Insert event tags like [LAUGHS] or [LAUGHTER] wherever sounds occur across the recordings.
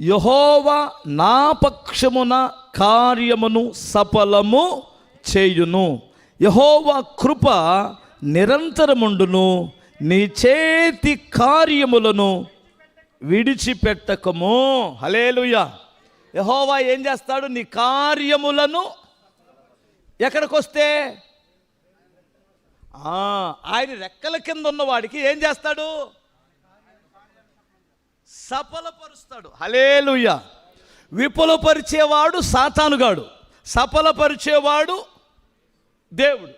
యహోవ నా పక్షమున కార్యమును సఫలము చేయును. యహోవా కృప నిరంతరముండును నీ చేతి కార్యములను విడిచిపెట్టకము. హలేలుయ యహోవా ఏం చేస్తాడు? నీ కార్యములను ఎక్కడికి వస్తే ఆయన రెక్కల కింద ఉన్నవాడికి ఏం చేస్తాడు? సఫలపరుస్తాడు. హలేలుయ్య విపులపరిచేవాడు సాతానుగాడు. సఫలపరిచేవాడు దేవుడు.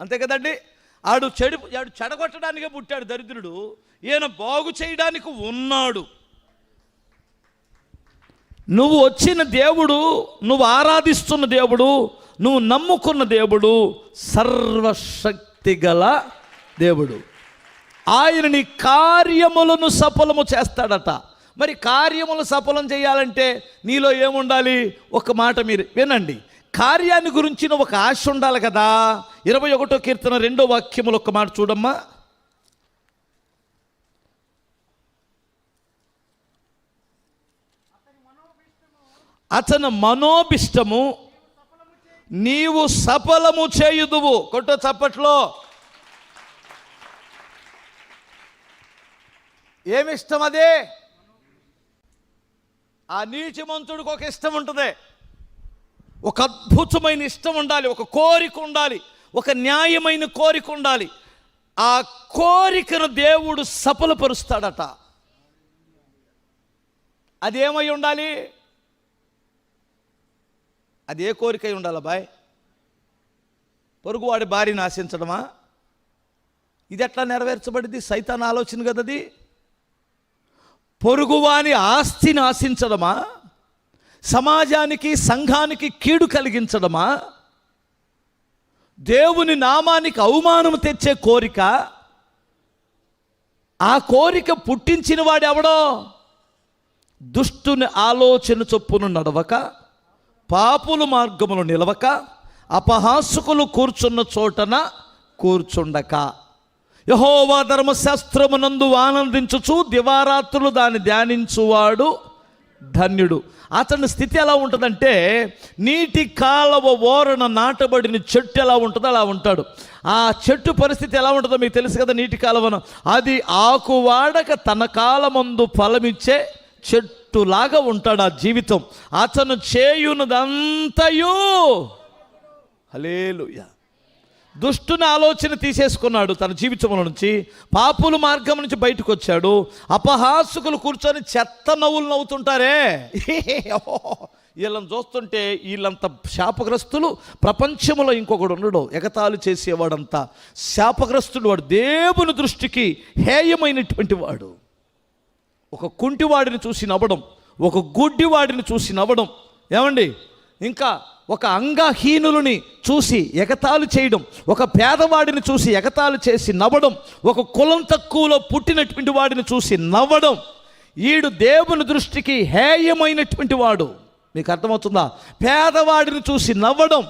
అంతే కదండి? ఆడు చెడు ఆడు చెడగొట్టడానికే పుట్టాడు దరిద్రుడు. ఈయన బాగు చేయడానికి ఉన్నాడు. నువ్వు వచ్చిన దేవుడు నువ్వు ఆరాధిస్తున్న దేవుడు నువ్వు నమ్ముకున్న దేవుడు సర్వశక్తి గల దేవుడు. ఆయన నీ కార్యములను సఫలము చేస్తాడట. మరి కార్యములు సఫలం చేయాలంటే నీలో ఏముండాలి? ఒక మాట మీరు వినండి. కార్యాన్ని గురించిన ఒక ఆశ ఉండాలి కదా. ఇరవై ఒకటో కీర్తన రెండో వాక్యములు ఒక మాట చూడమ్మా. అతని మనోభిష్టము నీవు సఫలము చేయుదువు. కొట్ట చప్పట్లో ఏమి ఇష్టం అదే ఆ నీతిమంతుడికి ఒక ఇష్టం ఉంటుంది. ఒక అద్భుతమైన ఇష్టం ఉండాలి ఒక కోరిక ఉండాలి ఒక న్యాయమైన కోరిక ఉండాలి. ఆ కోరికను దేవుడు సఫలపరుస్తాడట. అదేమై ఉండాలి? అది ఏ కోరిక ఉండాలి బాయ్? పొరుగువాడి భార్యను ఆశించడమా? ఇది ఎట్లా నెరవేర్చబడింది? సైతాన్ ఆలోచన కదది? పొరుగువాని ఆస్తిని ఆశించడమా సమాజానికి సంఘానికి కీడు కలిగించడమా దేవుని నామానికి అవమానం తెచ్చే కోరిక ఆ కోరిక పుట్టించిన వాడు ఎవడో దుష్టుని ఆలోచన చొప్పున నడవక పాపుల మార్గములు నిలవక అపహాసుకులు కూర్చున్న చోటన కూర్చుండక. యహోవా ధర్మశాస్త్రమునందు ఆనందించుచు దివారాత్రులు దాన్ని ధ్యానించువాడు ధన్యుడు. అతని స్థితి ఎలా ఉంటుందంటే నీటి కాలవ ఓరన నాటబడిన చెట్టు ఎలా ఉంటుందో అలా ఉంటాడు. ఆ చెట్టు పరిస్థితి ఎలా ఉంటుందో మీకు తెలుసు కదా నీటి కాలవన. అది ఆకు వాడక తన కాలమందు ఫలమిచ్చే చెట్టులాగా ఉంటాడు ఆ జీవితం. అతను చేయునదంతయు. హలేలుయా దుష్టుని ఆలోచన తీసేసుకున్నాడు తన జీవితంలో నుంచి పాపుల మార్గం నుంచి బయటకు వచ్చాడు అపహాసుకులు కూర్చొని చెత్త నవ్వులు నవ్వుతుంటారే. [LAUGHS] వీళ్ళని చూస్తుంటే వీళ్ళంత శాపగ్రస్తులు ప్రపంచంలో ఇంకొకడు ఉండడు. ఎగతాళి చేసేవాడంతా శాపగ్రస్తుడు వాడు. దేవుని దృష్టికి హేయమైనటువంటి వాడు. ఒక కుంటివాడిని చూసి నవ్వడం ఒక గుడ్డివాడిని చూసి నవ్వడం. ఏమండి? ఇంకా ఒక అంగహీనులని చూసి ఎగతాళి చేయడం ఒక పేదవాడిని చూసి ఎగతాళి చేసి నవ్వడం ఒక కులం తక్కువలో పుట్టినటువంటి వాడిని చూసి నవ్వడం ఈడు దేవుని దృష్టికి హేయమైనటువంటి వాడు. మీకు అర్థమవుతుందా? పేదవాడిని చూసి నవ్వడం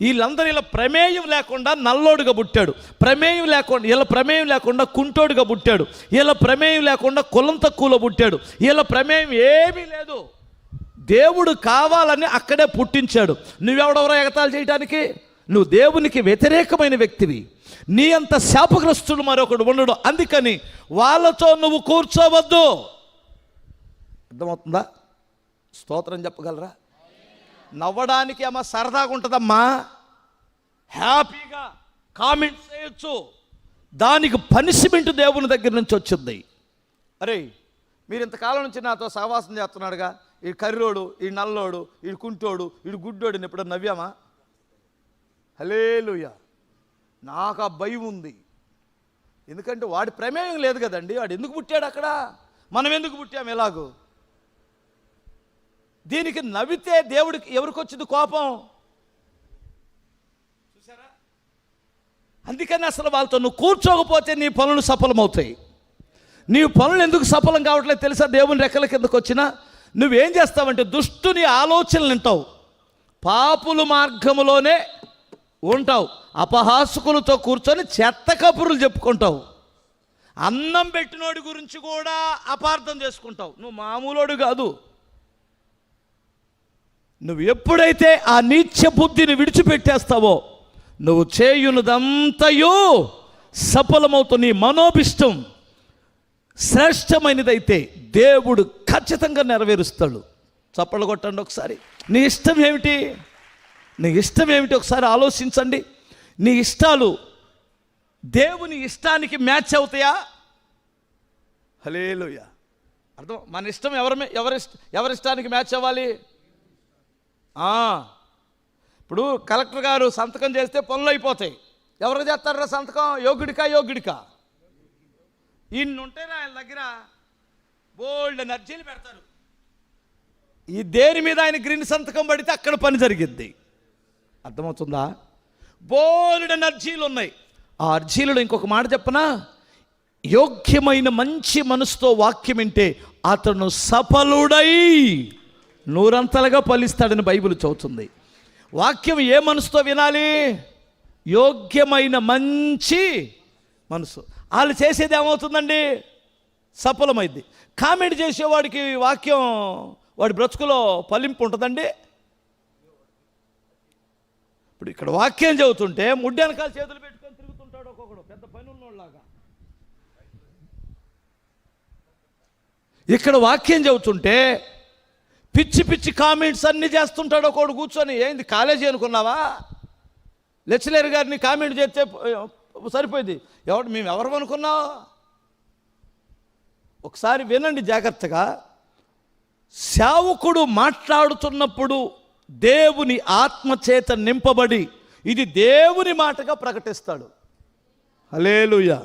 వీళ్ళందరూ ఇలా ప్రమేయం లేకుండా నల్లోడుగా పుట్టాడు. ప్రమేయం లేకుండా వీళ్ళ ప్రమేయం లేకుండా కుంటోడుగా పుట్టాడు. వీళ్ళ ప్రమేయం లేకుండా కులం తక్కువలో పుట్టాడు. వీళ్ళ ప్రమేయం ఏమీ లేదు. దేవుడు కావాలని అక్కడే పుట్టించాడు. నువ్వెవడెవరో ఎగతాలు చేయడానికి నువ్వు దేవునికి వ్యతిరేకమైన వ్యక్తివి. నీ అంత శాపగ్రస్తుడు మరొకడు ఉండడు. అందుకని వాళ్ళతో నువ్వు కూర్చోవద్దు. అర్థమవుతుందా? స్తోత్రం చెప్పగలరా? నవ్వడానికి అమ్మ సరదాగా ఉంటుందమ్మా. హ్యాపీగా కామెంట్స్ చేయొచ్చు. దానికి పనిష్మెంట్ దేవుని దగ్గర నుంచి వచ్చింది. అరే మీరు ఇంతకాలం నుంచి నాతో సహవాసం చేస్తున్నాడుగా. ఈ కర్రోడు ఈ నల్లోడు ఈ కుంటోడు ఈ గుడ్డోడు ఎప్పుడో నవ్వామా? హలేలుయ నాకు ఆ భయం ఉంది. ఎందుకంటే వాడి ప్రమేయం లేదు కదండి. వాడు ఎందుకు పుట్టాడు అక్కడ? మనం ఎందుకు పుట్టాము ఎలాగో? దీనికి నవ్వితే దేవుడికి ఎవరికి వచ్చింది కోపం? చూసారా అందుకని అసలు వాళ్ళతో నువ్వు కూర్చోకపోతే నీ పనులు సఫలమవుతాయి. నీ పనులు ఎందుకు సఫలం కావట్లేదు తెలుసా? దేవుని రెక్కల కిందకు వచ్చినా నువ్వేం చేస్తావంటే దుష్టుని ఆలోచనలు వింటావు. పాపుల మార్గములోనే ఉంటావు. అపహాసుకులతో కూర్చొని చెత్త కబుర్లు చెప్పుకుంటావు. అన్నం పెట్టినోడి గురించి కూడా అపార్థం చేసుకుంటావు. నువ్వు మామూలోడు కాదు. నువ్వు ఎప్పుడైతే ఆ నీచ బుద్ధిని విడిచిపెట్టేస్తావో నువ్వు చేయునదంతయు సఫలమవుతు నీ మనోభిష్టం. శ్రేష్టమైనదైతే దేవుడు ఖచ్చితంగా నెరవేరుస్తాడు. చప్పలు కొట్టండి ఒకసారి. నీ ఇష్టం ఏమిటి? నీ ఇష్టం ఏమిటి? ఒకసారి ఆలోచించండి. నీ ఇష్టాలు దేవుని ఇష్టానికి మ్యాచ్ అవుతాయా? హలేలుయ అర్థం? మన ఇష్టం ఎవరి ఎవరి ఎవరిష్టానికి మ్యాచ్ అవ్వాలి? ఇప్పుడు కలెక్టర్ గారు సంతకం చేస్తే పనులు అయిపోతాయి. ఎవరు చేస్తారా సంతకం? యోగుడికా యోగుడికా? ఇన్ని ఆయన దగ్గర బోల్డ్ ఎనర్జీలు పెడతారు. ఈ దేని మీద ఆయన గ్రీన్ సంతకం పడితే అక్కడ పని జరిగిద్ది. అర్థమవుతుందా? బోల్డ్ ఎనర్జీలు ఉన్నాయి. ఆ అర్జీలలో ఇంకొక మాట చెప్పనా? యోగ్యమైన మంచి మనసుతో వాక్యం వింటే అతను సఫలుడై నూరంతలుగా ఫలిస్తాడని బైబిల్ చదువుతుంది వాక్యం ఏ మనసుతో వినాలి? యోగ్యమైన మంచి మనసు. వాళ్ళు చేసేది ఏమవుతుందండి? సఫలమైంది కామెంట్ చేసేవాడికి వాక్యం వాడి బ్రతుకులో ఫలింపు ఉంటుందండి? ఇప్పుడు ఇక్కడ వాక్యం చదువుతుంటే ముడ్డి వెనకాల చేతులు పెట్టుకొని తిరుగుతుంటాడు ఒక్కొక్కడు పెద్ద పని ఉన్నోళ్ళలాగా ఇక్కడ వాక్యం చదువుతుంటే పిచ్చి పిచ్చి కామెంట్స్ అన్నీ చేస్తుంటాడు ఒకడు కూర్చొని ఏంది కాలేజీ అనుకున్నావా? లెక్చరర్ గారిని కామెంట్ చేస్తే సరిపోయింది. ఎవడు మేము ఎవరు అనుకున్నా? ఒకసారి వినండి జాగ్రత్తగా. సేవకుడు మాట్లాడుతున్నప్పుడు దేవుని ఆత్మచేత నింపబడి ఇది దేవుని మాటగా ప్రకటిస్తాడు. హలేలుయా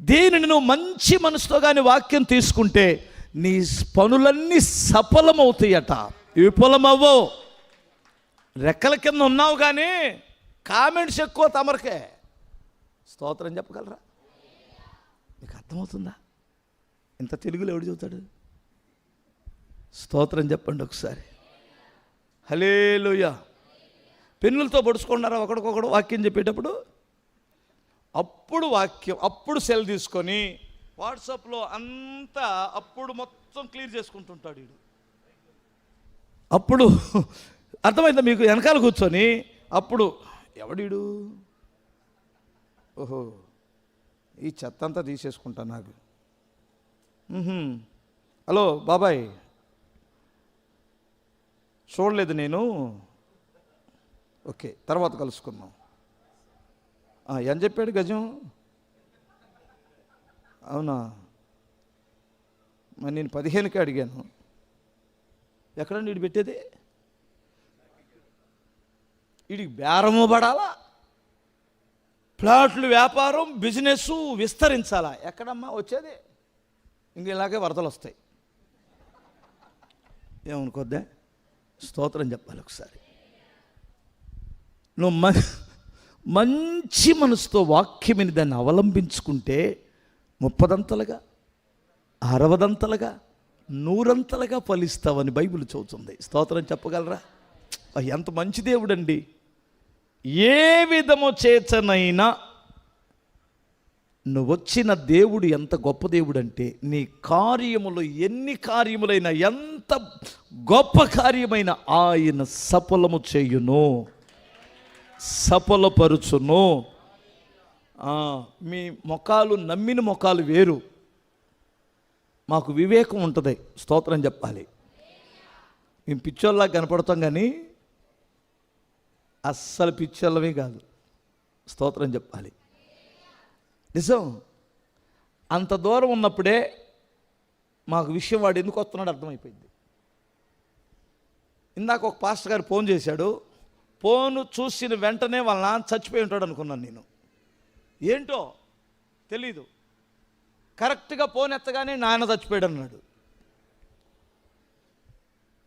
దీనిని నువ్వు మంచి మనసుతో కానీ వాక్యం తీసుకుంటే నీ పనులన్నీ సఫలమవుతాయట. విఫలమవ్వో రెక్కల కింద ఉన్నావు కానీ కామెంట్స్ ఎక్కువ తమరికే. స్తోత్రం చెప్పగలరా? మీకు అర్థమవుతుందా? ఇంత తెలుగులో ఎవడు చెబుతాడు? స్తోత్రం చెప్పండి ఒకసారి. హలేలోయ పెన్నులతో పొడుచుకున్నారా ఒకడికొకడు వాక్యం చెప్పేటప్పుడు? అప్పుడు వాక్యం అప్పుడు సెల్ తీసుకొని వాట్సాప్లో అంతా అప్పుడు మొత్తం క్లియర్ చేసుకుంటుంటాడు వీడు. అప్పుడు అర్థమైందా మీకు? వెనకాల కూర్చొని అప్పుడు ఎవడీడు ఓహో ఈ చెత్త అంతా తీసేసుకుంటా నాకు. హలో బాబాయ్. చూడలేదు నేను. ఓకే తర్వాత కలుసుకున్నాం ఏం చెప్పాడు గజం? అవునా? మరి నేను పదిహేనుకే అడిగాను. ఎక్కడండి నీడు పెట్టేది? వీడికి బేరము పడాలా? ప్లాట్లు వ్యాపారం బిజినెస్ విస్తరించాలా? ఎక్కడమ్మా? వచ్చేది? ఇంక ఇలాగే వరదలు వస్తాయి. ఏమనుకోద్దా? స్తోత్రం చెప్పాలి ఒకసారి. నువ్వు మ మంచి మనసుతో వాక్యమిని దాన్ని అవలంబించుకుంటే ముప్పదంతలుగా అరవదంతలుగా నూరంతలుగా ఫలిస్తావని బైబిల్ చదువుతుంది స్తోత్రం చెప్పగలరా? ఎంత మంచి దేవుడండి. ఏ విధము చేతనైనా నువ్వు వచ్చిన దేవుడు ఎంత గొప్ప దేవుడు అంటే నీ కార్యములు ఎన్ని కార్యములైనా ఎంత గొప్ప కార్యమైన ఆయన సఫలము చేయును. సఫలపరుచును. మీ మొఖాలు నమ్మిన మొఖాలు వేరు. మాకు వివేకం ఉంటుంది. స్తోత్రం చెప్పాలి. మేము పిచ్చోళ్ళలా కనపడతాం కానీ అస్సలు పిచ్చోళ్ళమే కాదు. స్తోత్రం చెప్పాలి. నిజం. అంత దూరం ఉన్నప్పుడే మాకు విషయం వాడు ఎందుకు వస్తున్నాడు అర్థమైపోయింది. ఇందాక ఒక పాస్టర్ గారు ఫోన్ చేశాడు. ఫోన్ చూసిన వెంటనే వాళ్ళ నాన్న చచ్చిపోయి ఉంటాడు అనుకున్నాను నేను. ఏంటో తెలీదు. కరెక్ట్గా ఫోన్ ఎత్తగానే నాన్న చచ్చిపోయాడు అన్నాడు.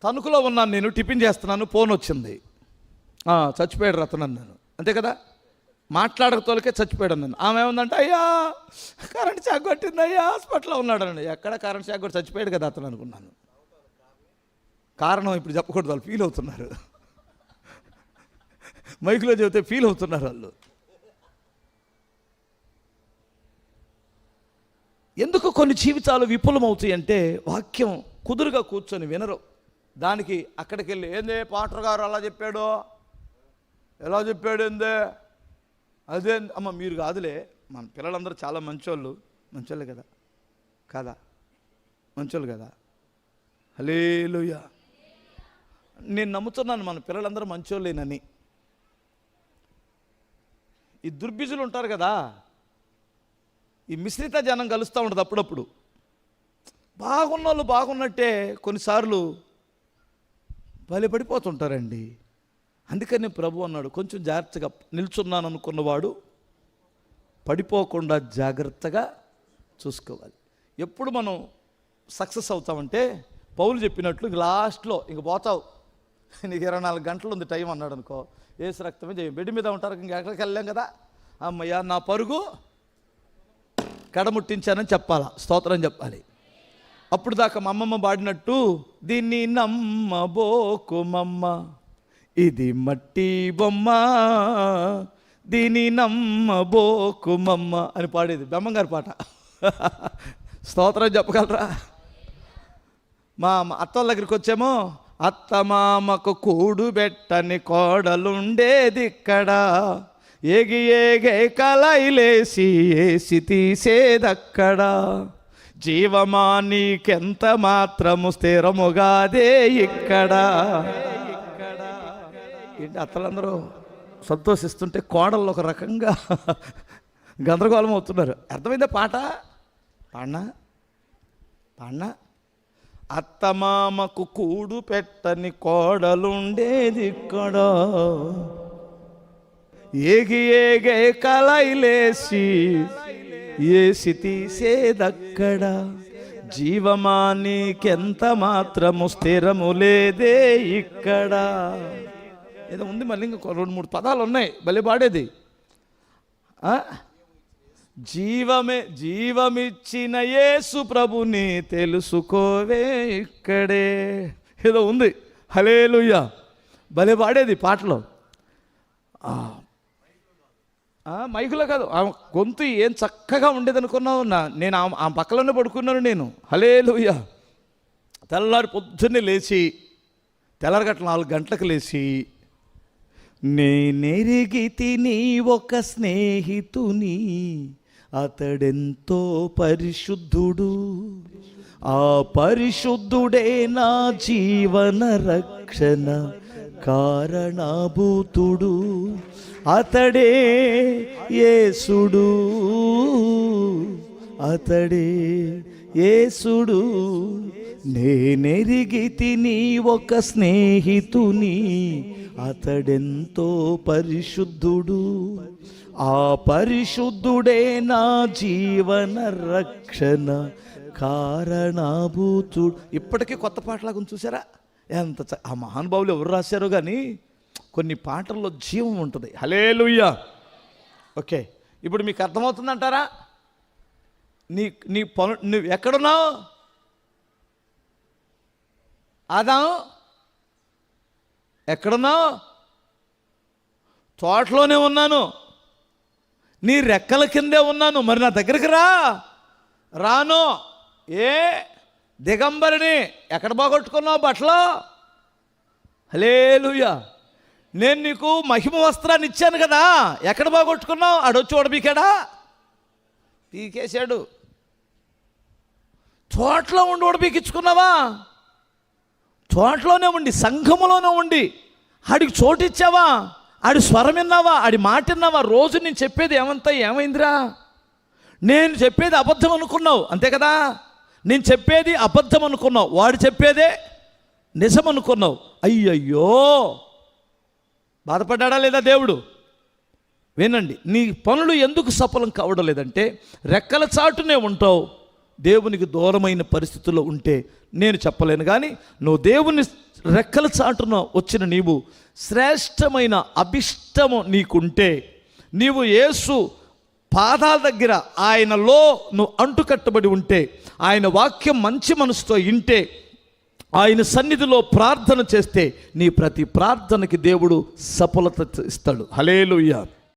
తణుకులో ఉన్నాను నేను టిఫిన్ చేస్తున్నాను ఫోన్ వచ్చింది. చచ్చిపోయాడు రతన్ అన్నాను. అంతే కదా? మాట్లాడకతోలకే చచ్చిపోయాడు అన్నాను. ఆమె ఏముందంటే అయ్యా కరెంట్ షాక్ కొట్టింది అయ్యా హాస్పిటల్లో ఉన్నాడు అండి ఎక్కడ కరెంట్ షాక్ కొట్టి చచ్చిపోయాడు కదా అతను అనుకున్నాను. కారణం ఇప్పుడు చెప్పకూడదు వాళ్ళు ఫీల్ అవుతున్నారు. మైకులో చెబితే ఫీల్ అవుతున్నారు వాళ్ళు. ఎందుకు కొన్ని జీవితాలు విఫలమవుతాయి అంటే వాక్యం కుదురుగా కూర్చొని వినరు. దానికి అక్కడికి వెళ్ళి ఏందే పాటర్ గారు అలా చెప్పాడో? ఎలా చెప్పాడందే అదే అమ్మ మీరు కాదులే. మన పిల్లలందరూ చాలా మంచోళ్ళు. మంచోళ్ళే కదా. కాదా? మంచోళ్ళు కదా. హలేలుయా నేను నమ్ముతున్నాను మన పిల్లలందరూ మంచోళ్ళేనని. ఈ దుర్బిజులు ఉంటారు కదా. ఈ మిశ్రిత జనం కలుస్తూ ఉంటుంది అప్పుడప్పుడు. బాగున్న వాళ్ళు బాగున్నట్టే కొన్నిసార్లు బలిపడిపోతుంటారండి. అందుకని ప్రభు అన్నాడు కొంచెం జాగ్రత్తగా నిల్చున్నాను అనుకున్నవాడు పడిపోకుండా జాగ్రత్తగా చూసుకోవాలి. ఎప్పుడు మనం సక్సెస్ అవుతామంటే పౌలు చెప్పినట్లు ఇంక లాస్ట్లో ఇంక పోతావు. నీకు ఇరవై నాలుగు గంటలు ఉంది టైం అన్నాడు అనుకో ఏసు రక్తమే చేయం బెడ్ మీద ఉంటారు ఇంక ఎక్కడికి వెళ్ళాం కదా. అమ్మయ్యా నా పరుగు కడముట్టించానని చెప్పాలా? స్తోత్రం చెప్పాలి. అప్పుడు దాకా మా అమ్మమ్మ పాడినట్టు దీన్ని నమ్మబోకు మమ్మ ఇది మట్టి బొమ్మ దీని నమ్మబోకుమమ్మ అని పాడేది బెమ్మంగారి పాట. [LAUGHS] స్తోత్రం చెప్పగలరా? మా మా అత్తల దగ్గరికి వచ్చామో. అత్త మామకు కూడు పెట్టని కోడలుండేది ఇక్కడ. ఏగి ఏగే కలైలేసి ఏసి తీసేదక్కడ. జీవమా నీకెంత మాత్రము స్థిరముగాదే ఇక్కడ. ఏంటి అత్తలందరూ సంతోషిస్తుంటే కోడళ్ళు ఒక రకంగా గందరగోళం అవుతున్నారు. అర్థమైందా పాట? పాడినా? పాడినా? అత్తమామకు కూడు పెట్టని కోడలుండేది ఇక్కడ. ఏగి ఏగే కలైలేసి ఏసి తీసేదక్కడ. జీవమానికెంత మాత్రము స్థిరము లేదే ఇక్కడ. ఏదో ఉంది మళ్ళీ ఇంకా రెండు మూడు పదాలు ఉన్నాయి భలే పాడేది. ఆ? జీవమే జీవమిచ్చిన యేసు ప్రభుని తెలుసుకోవే ఇక్కడే. ఏదో ఉంది. హలేలుయ్య భలే పాడేది పాటలో. మైకులో కాదు. ఆ గొంతు ఏం చక్కగా ఉండేది అనుకున్నావు నా నేను ఆ- ఆ పక్కలోనే పడుకున్నాను నేను. హలేలుయ్య తెల్లారి పొద్దున్నే లేచి తెల్లరగట్ల నాలుగు గంటలకు లేచి నేనెరిగి తిని ఒక స్నేహితుని అతడెంతో పరిశుద్ధుడు. ఆ పరిశుద్ధుడే నా జీవన రక్షణ కారణభూతుడు. అతడే యేసుడు. అతడే యేసుడు. నేనెరిగి తిని ఒక స్నేహితుని అతడెంతో పరిశుద్ధుడు. ఆ పరిశుద్ధుడే నా జీవన రక్షణ కారణభూతుడు. ఇప్పటికీ కొత్త పాటలాగా చూసారా ఎంత ఆ మహానుభావులు ఎవరు రాశారో కానీ కొన్ని పాటల్లో జీవం ఉంటుంది. హలేలుయ్యా ఓకే ఇప్పుడు మీకు అర్థమవుతుందంటారా? నీ నీ పను నువ్వు ఎక్కడున్నావు? ఆదాం. ఎక్కడున్నావు తోటలోనే ఉన్నాను. నీ రెక్కల కిందే ఉన్నాను. మరి నా దగ్గరికి రా. రాను. ఏ దిగంబరిని ఎక్కడ బాగొట్టుకున్నావు బట్టలు? హలేలుయ్యా నేను నీకు మహిమ వస్త్రాన్ని ఇచ్చాను కదా. ఎక్కడ బాగొట్టుకున్నావు అడొచ్చి ఓడబీకాడా పీకేశాడు. తోటలో ఉండి ఓడబీకించుకున్నావా తోటలోనే ఉండి సంఘములోనే ఉండి ఆడికి చోటిచ్చావా? ఆడి స్వరం విన్నావా? ఆడి మాట విన్నావా? రోజు నేను చెప్పేది ఏమంతా ఏమైందిరా? నేను చెప్పేది అబద్ధం అనుకున్నావు అంతే కదా? నేను చెప్పేది అబద్ధం అనుకున్నావు వాడు చెప్పేదే నిజం అనుకున్నావు. అయ్యయ్యో! బాధపడ్డా లేదా దేవుడు? వినండి నీ పనులు ఎందుకు సఫలం కావడం లేదంటే రెక్కల చాటునే ఉంటావు. దేవునికి దూరమైన పరిస్థితుల్లో ఉంటే నేను చెప్పలేను. కానీ నువ్వు దేవుని రెక్కల చాటున వచ్చిన నీవు శ్రేష్టమైన అభిష్టము నీకుంటే నీవు యేసు పాదాల దగ్గర ఆయనలో నువ్వు అంటుకట్టబడి ఉంటే ఆయన వాక్యం మంచి మనసుతో ఇంటే ఆయన సన్నిధిలో ప్రార్థన చేస్తే నీ ప్రతి ప్రార్థనకి దేవుడు సఫలత ఇస్తాడు. హలేలుయ్యా